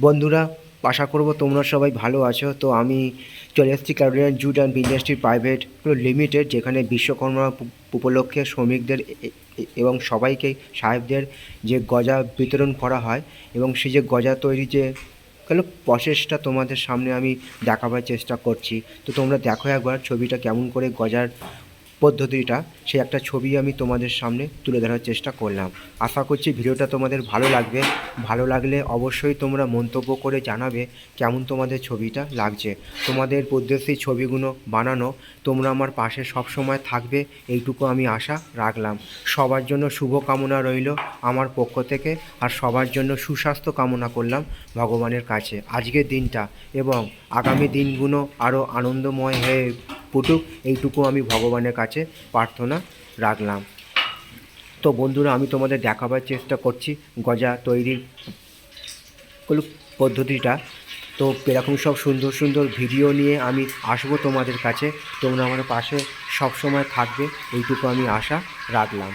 বন্ধুরা, আশা করব তোমরা সবাই ভালো আছো। তো আমি চলে এসেছি Carolian jute and industry private limited, যেখানে বিশ্বকর্মা উপ- উপলক্ষে শ্রমিকদের এবং সবাইকে সাহেবদের যে গজা বিতরণ করা হয় এবং সে যে গজা তৈরি যে কোনো প্রসেসটা তোমাদের সামনে আমি দেখাবার চেষ্টা করছি। তো তোমরা দেখো একবার ছবিটা কেমন করে গজার পদ্ধতিটা, সেই একটা ছবি আমি তোমাদের সামনে তুলে ধরার চেষ্টা করলাম। আশা করছি ভিডিওটা তোমাদের ভালো লাগবে। ভালো লাগলে অবশ্যই তোমরা মন্তব্য করে জানাবে কেমন তোমাদের ছবিটা লাগছে। তোমাদের উদ্দেশ্যে ছবিগুলো বানানো তোমরা আমার পাশে সব সময় থাকবে, এইটুকু আমি আশা রাখলাম। সবার জন্য শুভ কামনা রইল আমার পক্ষ থেকে আর সবার জন্য সুস্বাস্থ্য কামনা করলাম ভগবানের কাছে। আজকের দিনটা এবং আগামী দিনগুলো আরও আনন্দময় হয়ে ফুটুক, এইটুকু আমি ভগবানের কাছে প্রার্থনা রাখলাম। তো বন্ধুরা, আমি তোমাদের দেখাবার চেষ্টা করছি গজা তৈরির পদ্ধতিটা। তো এরকম সব সুন্দর সুন্দর ভিডিও নিয়ে আমি আসব তোমাদের কাছে। তোমরা আমার পাশে সবসময় থাকবে, এইটুকু আমি আশা রাখলাম।